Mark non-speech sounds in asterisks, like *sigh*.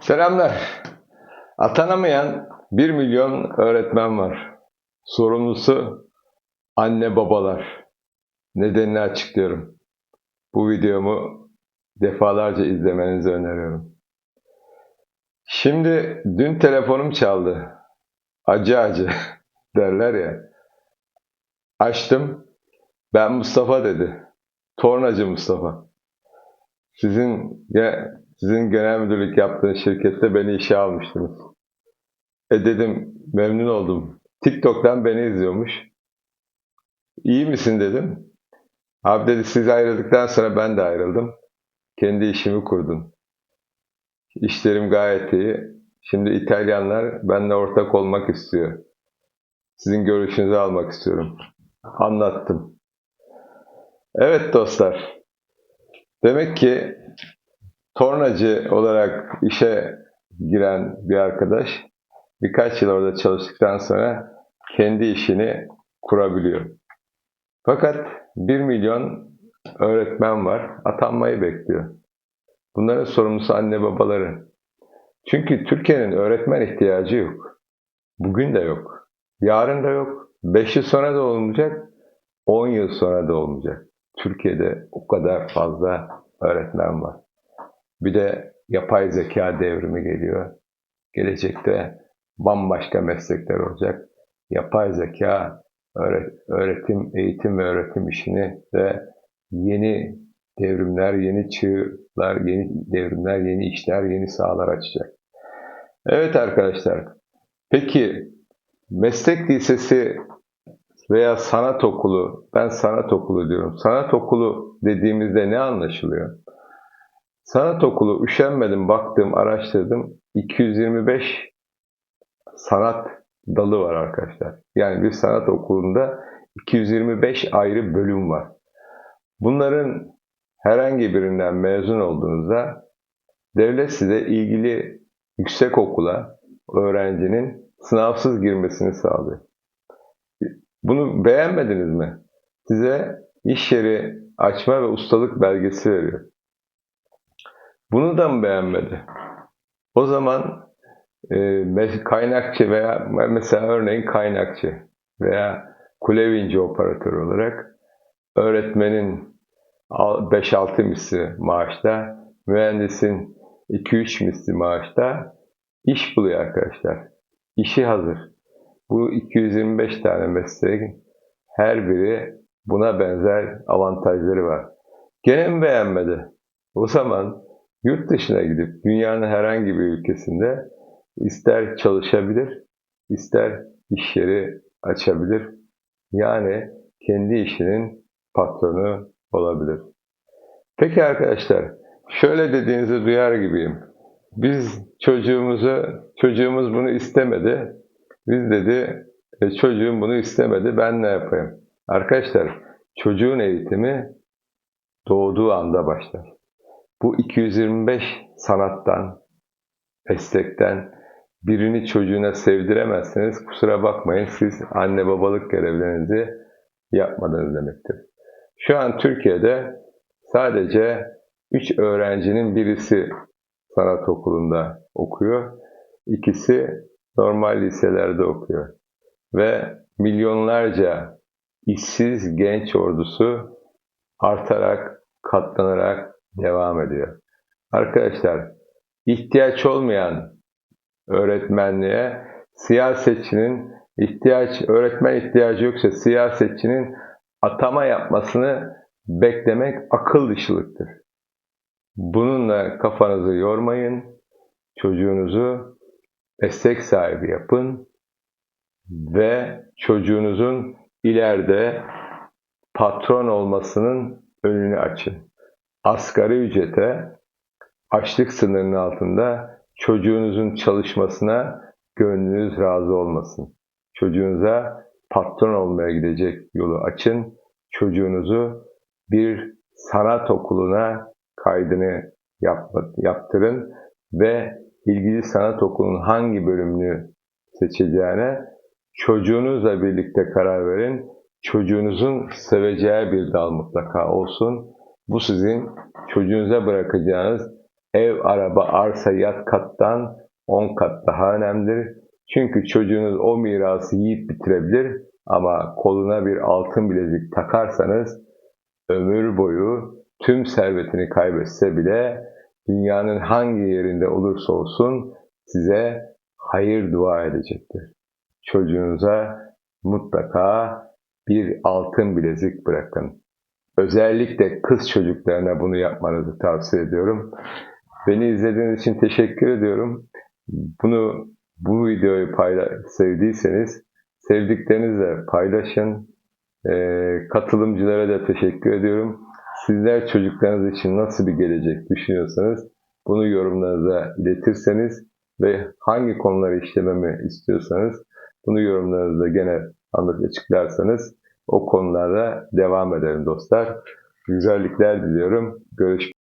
Selamlar. Atanamayan 1 milyon öğretmen var. Sorumlusu anne babalar. Nedenini açıklıyorum. Bu videomu defalarca izlemenizi öneriyorum. Şimdi dün telefonum çaldı. Acı acı *laughs* derler ya. Açtım. Ben Mustafa dedi. Tornacı Mustafa. Sizin ya sizin genel müdürlük yaptığınız şirkette beni işe almıştınız. E dedim memnun oldum. TikTok'tan beni izliyormuş. İyi misin dedim. Abi dedi siz ayrıldıktan sonra ben de ayrıldım. Kendi işimi kurdum. İşlerim gayet iyi. Şimdi İtalyanlar benimle ortak olmak istiyor. Sizin görüşünüzü almak istiyorum. Anlattım. Evet dostlar. Demek ki tornacı olarak işe giren bir arkadaş birkaç yıl orada çalıştıktan sonra kendi işini kurabiliyor. Fakat 1 milyon öğretmen var, atanmayı bekliyor. Bunların sorumlusu anne babaları. Çünkü Türkiye'nin öğretmen ihtiyacı yok. Bugün de yok. Yarın da yok. 5 yıl sonra da olmayacak. 10 yıl sonra da olmayacak. Türkiye'de o kadar fazla öğretmen var. Bir de yapay zeka devrimi geliyor. Gelecekte bambaşka meslekler olacak. Yapay zeka öğretim, eğitim ve öğretim işini de yeni devrimler, yeni çığlar, yeni devrimler, yeni işler, yeni sahalar açacak. Evet arkadaşlar. Peki meslek lisesi veya sanat okulu, ben sanat okulu diyorum. Sanat okulu dediğimizde ne anlaşılıyor? Sanat okulu üşenmedim, baktım, araştırdım. 225 sanat dalı var arkadaşlar. Yani bir sanat okulunda 225 ayrı bölüm var. Bunların herhangi birinden mezun olduğunuzda devlet size ilgili yüksek okula öğrencinin sınavsız girmesini sağlıyor. Bunu beğenmediniz mi? Size iş yeri açma ve ustalık belgesi veriyor. Bunu da mı beğenmedi? O zaman e, kaynakçı veya mesela örneğin kaynakçı veya kulevinci operatör olarak öğretmenin 5-6 misli maaşta, mühendisin 2-3 misli maaşta iş buluyor arkadaşlar. İşi hazır. Bu 225 tane mesleğin her biri buna benzer avantajları var. Gene mi beğenmedi? O zaman yurt dışına gidip dünyanın herhangi bir ülkesinde ister çalışabilir, ister iş yeri açabilir. Yani kendi işinin patronu olabilir. Peki arkadaşlar, şöyle dediğinizi duyar gibiyim. Biz çocuğumuzu, çocuğumuz bunu istemedi. Biz dedi, e, çocuğum bunu istemedi, ben ne yapayım? Arkadaşlar, çocuğun eğitimi doğduğu anda başlar. Bu 225 sanattan, meslekten birini çocuğuna sevdiremezseniz kusura bakmayın siz anne babalık görevlerinizi yapmadınız demektir. Şu an Türkiye'de sadece 3 öğrencinin birisi sanat okulunda okuyor. İkisi normal liselerde okuyor. Ve milyonlarca işsiz genç ordusu artarak, katlanarak devam ediyor. Arkadaşlar, ihtiyaç olmayan öğretmenliğe siyasetçinin ihtiyaç, öğretmen ihtiyacı yoksa siyasetçinin atama yapmasını beklemek akıl dışılıktır. Bununla kafanızı yormayın. Çocuğunuzu meslek sahibi yapın ve çocuğunuzun ileride patron olmasının önünü açın. Asgari ücrete açlık sınırının altında çocuğunuzun çalışmasına gönlünüz razı olmasın. Çocuğunuza patron olmaya gidecek yolu açın. Çocuğunuzu bir sanat okuluna kaydını yaptırın ve ilgili sanat okulunun hangi bölümünü seçeceğine çocuğunuzla birlikte karar verin. Çocuğunuzun seveceği bir dal mutlaka olsun. Bu sizin çocuğunuza bırakacağınız ev, araba, arsa, yat kattan 10 kat daha önemlidir. Çünkü çocuğunuz o mirası yiyip bitirebilir ama koluna bir altın bilezik takarsanız ömür boyu tüm servetini kaybetse bile dünyanın hangi yerinde olursa olsun size hayır dua edecektir. Çocuğunuza mutlaka bir altın bilezik bırakın. Özellikle kız çocuklarına bunu yapmanızı tavsiye ediyorum. Beni izlediğiniz için teşekkür ediyorum. Bunu bu videoyu payla sevdiyseniz sevdiklerinizle paylaşın. Ee, katılımcılara da teşekkür ediyorum. Sizler çocuklarınız için nasıl bir gelecek düşünüyorsanız bunu yorumlarınıza iletirseniz ve hangi konuları işlememi istiyorsanız bunu yorumlarınızda gene anlat açıklarsanız o konulara devam ederim dostlar. Güzellikler diliyorum. Görüşmek